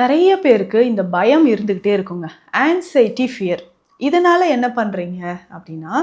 நிறைய பேருக்கு இந்த பயம் இருந்துக்கிட்டே இருக்குங்க. ஆன்சைட்டி ஃபியர் இதனால் என்ன பண்ணுறீங்க அப்படின்னா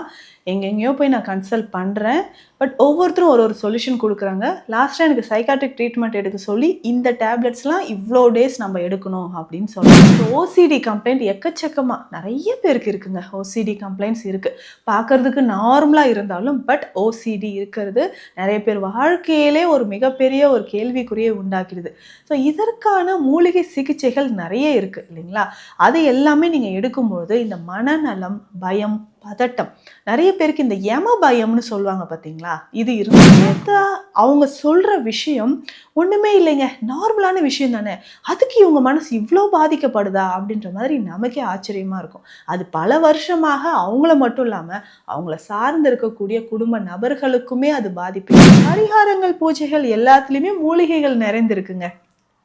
எங்கெங்கேயோ போய் நான் கன்சல்ட் பண்ணுறேன் பட் ஒவ்வொருத்தரும் ஒரு ஒரு சொல்யூஷன் கொடுக்குறாங்க. லாஸ்ட்டாக எனக்கு சைக்காட்ரிக் ட்ரீட்மெண்ட் எடுக்க சொல்லி இந்த டேப்லெட்ஸ்லாம் இவ்வளோ டேஸ் நம்ம எடுக்கணும் அப்படின்னு சொல்லுவாங்க ஓசிடி கம்ப்ளைண்ட் எக்கச்சக்கமாக நிறைய பேருக்கு இருக்குங்க. ஓசிடி கம்ப்ளைண்ட்ஸ் இருக்குது பார்க்கறதுக்கு நார்மலாக இருந்தாலும் பட் ஓசிடி இருக்கிறது நிறைய பேர் வாழ்க்கையிலே ஒரு மிகப்பெரிய ஒரு கேள்விக்குறியை உண்டாக்கிடுது. ஸோ இதற்கான மூலிகை சிகிச்சைகள் நிறைய இருக்குது இல்லைங்களா? அது எல்லாமே நீங்கள் எடுக்கும்போது இந்த மனநலம் பயம் பதட்டம். நிறைய பேருக்கு இந்த யம பயம்னு சொல்லுவாங்க பார்த்தீங்களா இது இருந்து அவங்க சொல்கிற விஷயம் ஒன்றுமே இல்லைங்க. நார்மலான விஷயம் தானே. அதுக்கு இவங்க மனசு இவ்வளோ பாதிக்கப்படுதா அப்படின்ற மாதிரி நமக்கே ஆச்சரியமாக இருக்கும். அது பல வருஷமாக அவங்கள மட்டும் இல்லாமல் அவங்கள சார்ந்து இருக்கக்கூடிய குடும்ப நபர்களுக்குமே அது பாதிப்பு. பரிகாரங்கள் பூஜைகள் எல்லாத்துலேயுமே மூலிகைகள் நிறைந்திருக்குங்க.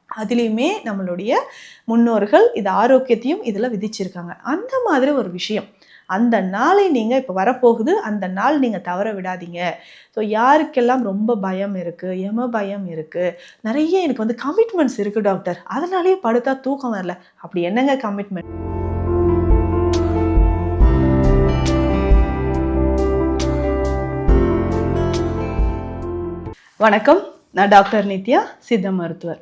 அதுலேயுமே நம்மளுடைய முன்னோர்கள் இது ஆரோக்கியத்தையும் இதில் விதிச்சிருக்காங்க. அந்த மாதிரி ஒரு விஷயம். அந்த நாளை நீங்கள் இப்போ வரப்போகுது அந்த நாள் நீங்கள் தவற விடாதீங்க. ஸோ யாருக்கெல்லாம் ரொம்ப பயம் இருக்குது எம பயம் இருக்குது நிறைய எனக்கு வந்து கமிட்மெண்ட்ஸ் இருக்குது டாக்டர் அதனாலேயே படுத்தா தூக்கம் வரல. அப்படி என்னங்க கமிட்மெண்ட் வணக்கம். நான் டாக்டர் நித்யா சித்த மருத்துவர்.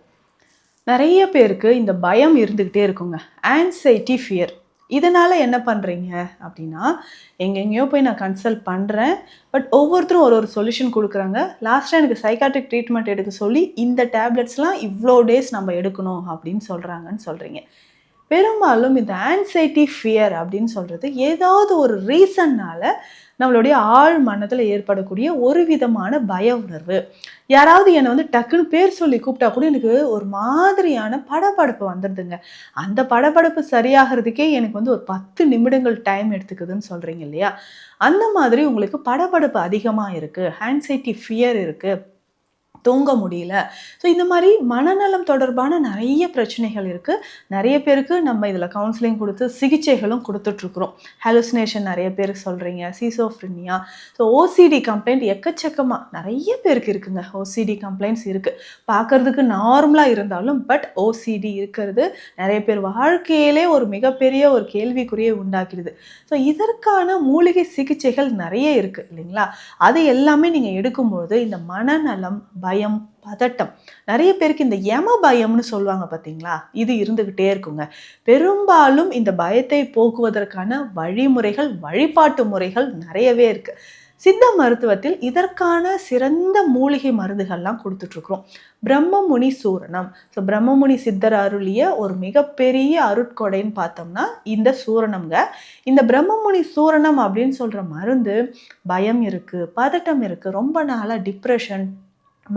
நிறைய பேருக்கு இந்த பயம் இருந்துக்கிட்டே இருக்குங்க. ஆன்சைட்டி ஃபியர் இதனால் என்ன பண்ணுறீங்க அப்படின்னா எங்கெங்கேயோ போய் நான் கன்சல்ட் பண்ணுறேன் பட் ஒவ்வொருத்தரும் ஒரு ஒரு சொல்யூஷன் கொடுக்குறாங்க. லாஸ்ட்டாக எனக்கு சைக்காட்ரிக் ட்ரீட்மெண்ட் எடுக்க சொல்லி இந்த டேப்லெட்ஸ்லாம் இவ்வளோ டேஸ் நம்ம எடுக்கணும் அப்படின்னு சொல்கிறாங்கன்னு சொல்கிறீங்க பெரும்பாலும் இந்த ஆன்சைட்டி ஃபியர் அப்படின்னு சொல்கிறது ஏதாவது ஒரு ரீசன்னால் நம்மளுடைய ஆழ் மனத்தில் ஏற்படக்கூடிய ஒரு விதமான பய உணர்வு. யாராவது என்னை வந்து டக்குன்னு பேர் சொல்லி கூப்பிட்டா கூட எனக்கு ஒரு மாதிரியான படபடப்பு வந்துடுதுங்க. அந்த படபடப்பு சரியாகிறதுக்கே எனக்கு வந்து ஒரு பத்து நிமிடங்கள் டைம் எடுத்துக்குதுன்னு சொல்கிறீங்க இல்லையா? அந்த மாதிரி உங்களுக்கு படபடப்பு அதிகமாக இருக்குது ஆன்சைட்டி ஃபியர் இருக்குது தூங்க முடியல. ஸோ இந்த மாதிரி மனநலம் தொடர்பான நிறைய பிரச்சனைகள் இருக்குது நிறைய பேருக்கு நம்ம இதில் கவுன்சிலிங் கொடுத்து சிகிச்சைகளும் கொடுத்துட்ருக்குறோம். ஹலுசினேஷன் நிறைய பேருக்கு சொல்கிறீங்க சீசோஃப்ரினியா ஸோ ஓசிடி கம்ப்ளைண்ட் எக்கச்சக்கமாக நிறைய பேருக்கு இருக்குங்க. ஓசிடி கம்ப்ளைண்ட்ஸ் இருக்குது பார்க்கறதுக்கு நார்மலாக இருந்தாலும் பட் ஓசிடி இருக்கிறது நிறைய பேர் வாழ்க்கையிலே ஒரு மிகப்பெரிய ஒரு கேள்விக்குறியை உண்டாக்கிடுது. ஸோ இதற்கான மூலிகை சிகிச்சைகள் நிறைய இருக்குது இல்லைங்களா? அது எல்லாமே நீங்கள் எடுக்கும்பொழுது இந்த மனநலம் பயம் பதட்டம். நிறைய பேருக்கு இந்த யம பயம்னு சொல்லுவாங்க பார்த்தீங்களா? இது இருந்துக்கிட்டே இருக்குங்க. பெரும்பாலும் இந்த பயத்தை போக்குவதற்கான வழிமுறைகள் வழிபாட்டு முறைகள் நிறையவே இருக்கு. சித்த மருத்துவத்தில் இதற்கான சிறந்த மூலிகை மருந்துகள்லாம் கொடுத்துட்ருக்குறோம். பிரம்மமுனி சூரணம். ஸோ பிரம்மமுனி சித்தர் அருளிய ஒரு மிகப்பெரிய அருட்கொடைன்னு பார்த்தோம்னா இந்த சூரணம்ங்க. இந்த பிரம்மமுனி சூரணம் அப்படின்னு சொல்கிற மருந்து பயம் இருக்குது பதட்டம் இருக்குது ரொம்ப நாளாக டிப்ரெஷன்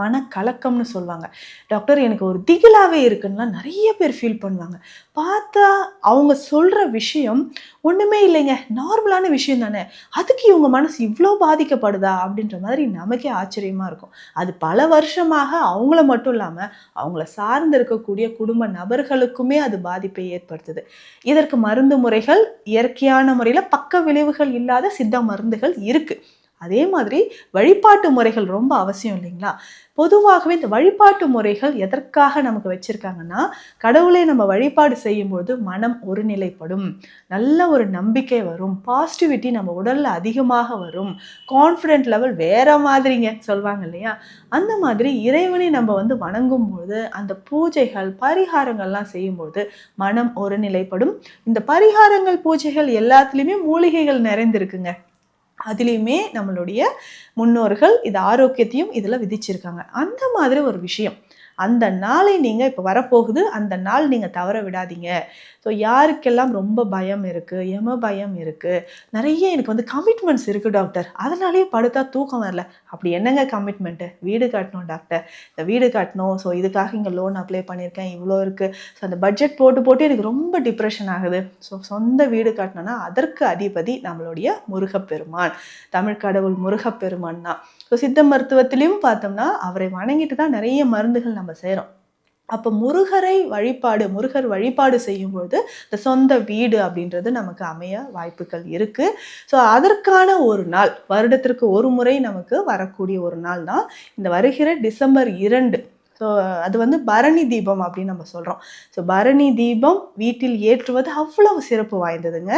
மனக்கலக்கம்னு சொல்லுவாங்க. டாக்டர் எனக்கு ஒரு திகிலாகவே இருக்குன்னா நிறைய பேர் ஃபீல் பண்ணுவாங்க. பார்த்தா அவங்க சொல்கிற விஷயம் ஒன்றுமே இல்லைங்க. நார்மலான விஷயம் தானே. அதுக்கு இவங்க மனசு இவ்வளோ பாதிக்கப்படுதா அப்படின்ற மாதிரி நமக்கே ஆச்சரியமாக இருக்கும். அது பல வருஷமாக அவங்கள மட்டும் இல்லாமல் அவங்கள சார்ந்து இருக்கக்கூடிய குடும்ப நபர்களுக்குமே அது பாதிப்பை ஏற்படுத்துது. இதற்கு மருந்து முறைகள் இயற்கையான முறையில் பக்க விளைவுகள் இல்லாத சித்த மருந்துகள் இருக்குது அதே மாதிரி வழிபாட்டு முறைகள் ரொம்ப அவசியம் இல்லைங்களா? பொதுவாகவே இந்த வழிபாட்டு முறைகள் எதற்காக நமக்கு வச்சுருக்காங்கன்னா கடவுளை நம்ம வழிபாடு செய்யும்போது மனம் ஒருநிலைப்படும். நல்ல ஒரு நம்பிக்கை வரும். பாசிட்டிவிட்டி நம்ம உடலில் அதிகமாக வரும். கான்ஃபிடென்ட் லெவல் வேற மாதிரிங்க சொல்லுவாங்க இல்லையா? அந்த மாதிரி இறைவனை நம்ம வந்து வணங்கும் அந்த பூஜைகள் பரிகாரங்கள்லாம் செய்யும்போது மனம் ஒருநிலைப்படும். இந்த பரிகாரங்கள் பூஜைகள் எல்லாத்துலேயுமே மூலிகைகள் நிறைந்திருக்குங்க. அதுலேயுமே நம்மளுடைய முன்னோர்கள் இது ஆரோக்கியத்தையும் இதில் விதிச்சிருக்காங்க. அந்த மாதிரி ஒரு விஷயம். அந்த நாளை நீங்கள் இப்போ வரப்போகுது அந்த நாள் நீங்கள் தவற விடாதீங்க. ஸோ யாருக்கெல்லாம் ரொம்ப பயம் இருக்குது எம பயம் இருக்குது நிறைய எனக்கு வந்து கமிட்மெண்ட்ஸ் இருக்குது டாக்டர் அதனாலேயே படுத்தா தூக்கம் வரல. அப்படி என்னங்க கமிட்மெண்ட்டு வீடு கட்டணும் டாக்டர் இந்த வீடு கட்டணும் ஸோ இதுக்காக இங்கே லோன் அப்ளை பண்ணியிருக்கேன் இவ்வளோ இருக்குது ஸோ அந்த பட்ஜெட் போட்டு போட்டு எனக்கு ரொம்ப டிப்ரெஷன் ஆகுது. ஸோ சொந்த வீடு கட்டணும்னா அதற்கு அதிபதி நம்மளுடைய முருகப்பெருமான். தமிழ் கடவுள் முருகப்பெருமான் தான். ஸோ சித்த மருத்துவத்திலையும் பார்த்தோம்னா அவரை வணங்கிட்டு தான் நிறைய மருந்துகள் நம்ம செய்கிறோம் அப்போ முருகரை வழிபாடு முருகர் வழிபாடு செய்யும்பொழுது இந்த சொந்த வீடு அப்படின்றது நமக்கு அமைய வாய்ப்புகள் இருக்குது ஸோ அதற்கான ஒரு நாள் வருடத்திற்கு ஒரு முறை நமக்கு வரக்கூடிய ஒரு நாள் தான் இந்த வருகிற டிசம்பர் இரண்டு. ஸோ அது வந்து பரணி தீபம் அப்படின்னு நம்ம சொல்கிறோம் ஸோ பரணி தீபம் வீட்டில் ஏற்றுவது அவ்வளவு சிறப்பு வாய்ந்ததுங்க.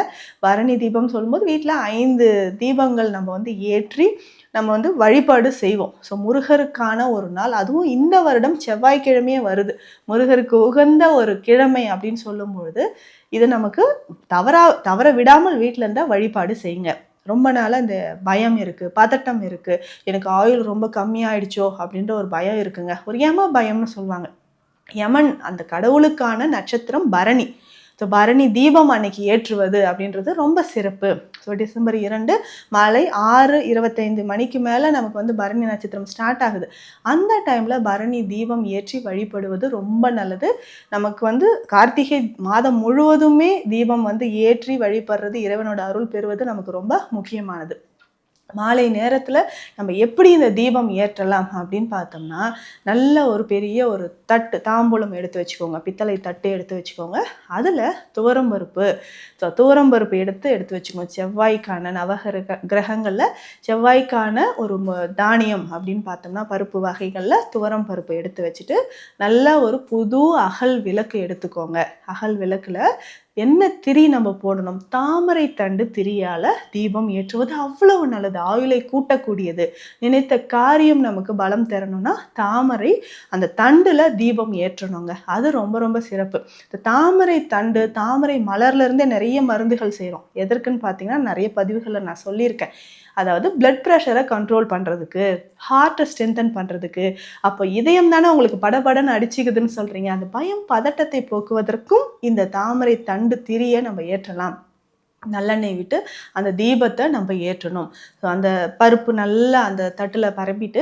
பரணி தீபம் சொல்லும்போது வீட்டில் ஐந்து தீபங்கள் நம்ம வந்து ஏற்றி நம்ம வந்து வழிபாடு செய்வோம். ஸோ முருகருக்கான ஒரு நாள். அதுவும் இந்த வருடம் செவ்வாய்க்கிழமையே வருது. முருகருக்கு உகந்த ஒரு கிழமை அப்படின்னு சொல்லும் பொழுது இது நமக்கு தவறா தவற விடாமல் வீட்டில் இருந்தால் வழிபாடு செய்யுங்க. ரொம்ப நாளாக இந்த பயம் இருக்குது பதட்டம் இருக்குது எனக்கு ஆயுள் ரொம்ப கம்மியாயிடுச்சோ அப்படின்ற ஒரு பயம் இருக்குங்க. ஒரு யம பயம்னு சொல்லுவாங்க. யமன் அந்த கடவுளுக்கான நட்சத்திரம் பரணி. ஸோ பரணி தீபம் அன்னைக்கு ஏற்றுவது அப்படின்றது ரொம்ப சிறப்பு. ஸோ டிசம்பர் இரண்டு மாலை ஆறு இருபத்தைந்து மணிக்கு மேலே நமக்கு வந்து பரணி நட்சத்திரம் ஸ்டார்ட் ஆகுது. அந்த டைமில் பரணி தீபம் ஏற்றி வழிபடுவது ரொம்ப நல்லது. நமக்கு வந்து கார்த்திகை மாதம் முழுவதுமே தீபம் வந்து ஏற்றி வழிபடுறது இறைவனோட அருள் பெறுவது நமக்கு ரொம்ப முக்கியமானது. மாலை நேரத்தில் நம்ம எப்படி இந்த தீபம் ஏற்றலாம் அப்படின்னு பார்த்தோம்னா நல்ல ஒரு பெரிய ஒரு தட்டு தாம்பூலம் எடுத்து வச்சுக்கோங்க. பித்தளை தட்டு எடுத்து வச்சுக்கோங்க. அதில் துவரம் பருப்பு. ஸோ துவரம் பருப்பு எடுத்து எடுத்து வச்சுக்கோங்க. செவ்வாய்க்கான நவகிரக கிரகங்களில் செவ்வாய்க்கான ஒரு தானியம் அப்படின்னு பார்த்தோம்னா பருப்பு வகைகளில் துவரம் பருப்பு எடுத்து வச்சுட்டு நல்ல ஒரு புது அகல் விளக்கு எடுத்துக்கோங்க. அகல் விளக்கில் என்ன திரி நம்ம போடணும்? தாமரை தண்டு திரியால தீபம் ஏற்றுவது அவ்வளவு நல்லது. ஆயுளை கூட்டக்கூடியது. நினைத்த காரியம் நமக்கு பலம் தரணும்னா தாமரை அந்த தண்டுல தீபம் ஏற்றணுங்க. அது ரொம்ப ரொம்ப சிறப்பு. இந்த தாமரை தண்டு தாமரை மலர்ல இருந்தே நிறைய மருந்துகள் செய்கிறோம் எதற்குன்னு பார்த்தீங்கன்னா நிறைய பதிவுகளை நான் சொல்லியிருக்கேன். அதாவது பிளட் ப்ரெஷரை கண்ட்ரோல் பண்ணுறதுக்கு ஹார்ட்டை ஸ்ட்ரென்தன் பண்ணுறதுக்கு அப்போ இதயம் தானே உங்களுக்கு படபடன்னு அடிச்சுக்குதுன்னு சொல்கிறீங்க அந்த பயம் பதட்டத்தை போக்குவதற்கும் இந்த தாமரை தண்டு திரியை நம்ம ஏற்றலாம். நல்லெண்ணெய் விட்டு அந்த தீபத்தை நம்ம ஏற்றணும். ஸோ அந்த பருப்பு நல்லா அந்த தட்டில் பரப்பிட்டு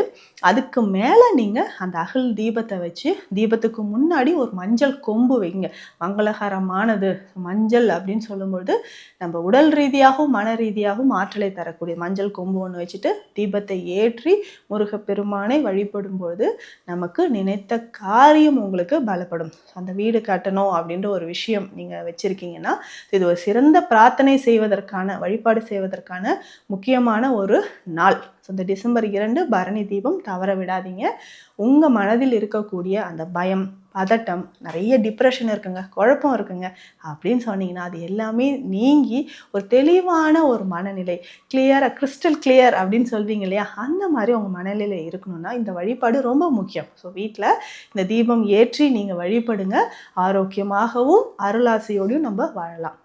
அதுக்கு மேலே நீங்கள் அந்த அகல் தீபத்தை வச்சு தீபத்துக்கு முன்னாடி ஒரு மஞ்சள் கொம்பு வைங்க. மங்களகரமானது. மஞ்சள் அப்படின்னு சொல்லும்பொழுது நம்ம உடல் ரீதியாகவும் மன ரீதியாகவும் ஆற்றலை தரக்கூடிய மஞ்சள் கொம்பு ஒன்று வச்சுட்டு தீபத்தை ஏற்றி முருகப்பெருமானை வழிபடும் பொழுது நமக்கு நினைத்த காரியம் உங்களுக்கு பலப்படும். அந்த வீடு கட்டணும் அப்படின்ற ஒரு விஷயம் நீங்கள் வச்சுருக்கீங்கன்னா இது ஒரு சிறந்த பிரார்த்தனை செய்வதற்கான வழிபாடு செய்வதற்கான முக்கியமான ஒரு நாள். ஸோ இந்த டிசம்பர் இரண்டு பரணி தீபம் தவற விடாதீங்க. உங்கள் மனதில் இருக்கக்கூடிய அந்த பயம் பதட்டம் நிறைய டிப்ரெஷன் இருக்குங்க குழப்பம் இருக்குங்க அப்படின்னு சொன்னீங்கன்னா அது எல்லாமே நீங்கி ஒரு தெளிவான ஒரு மனநிலை கிளியராக கிறிஸ்டல் கிளியர் அப்படின்னு சொல்வீங்க இல்லையா? அந்த மாதிரி உங்கள் மனநிலையில் இருக்கணும்னா இந்த வழிபாடு ரொம்ப முக்கியம். ஸோ வீட்டில் இந்த தீபம் ஏற்றி நீங்கள் வழிபடுங்க. ஆரோக்கியமாகவும் அருளாசையோடையும் நம்ம வாழலாம்.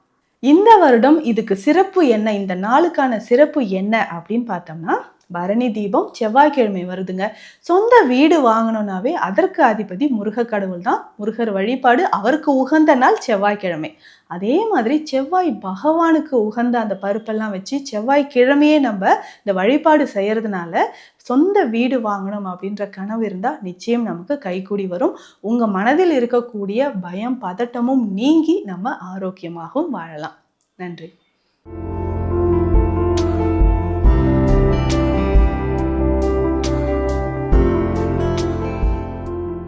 இந்த வருடம் இதுக்கு சிறப்பு என்ன? இந்த நாளுக்கான சிறப்பு என்ன? அப்படின்னு பார்த்தோம்னா பரணி தீபம் செவ்வாய்க்கிழமை வருதுங்க. சொந்த வீடு வாங்கணும்னாவே அதற்கு அதிபதி முருக கடவுள் தான். முருகர் வழிபாடு அவருக்கு உகந்த நாள் செவ்வாய்க்கிழமை. அதே மாதிரி செவ்வாய் பகவானுக்கு உகந்த அந்த பருப்பெல்லாம் வச்சு செவ்வாய்க்கிழமையே நம்ம இந்த வழிபாடு செய்யறதுனால சொந்த வீடு வாங்கணும் அப்படின்ற கனவு இருந்தால் நிச்சயம் நமக்கு கைகூடி வரும். உங்கள் மனதில் இருக்கக்கூடிய பயம் பதட்டமும் நீங்கி நம்ம ஆரோக்கியமாகவும் வாழலாம். நன்றி.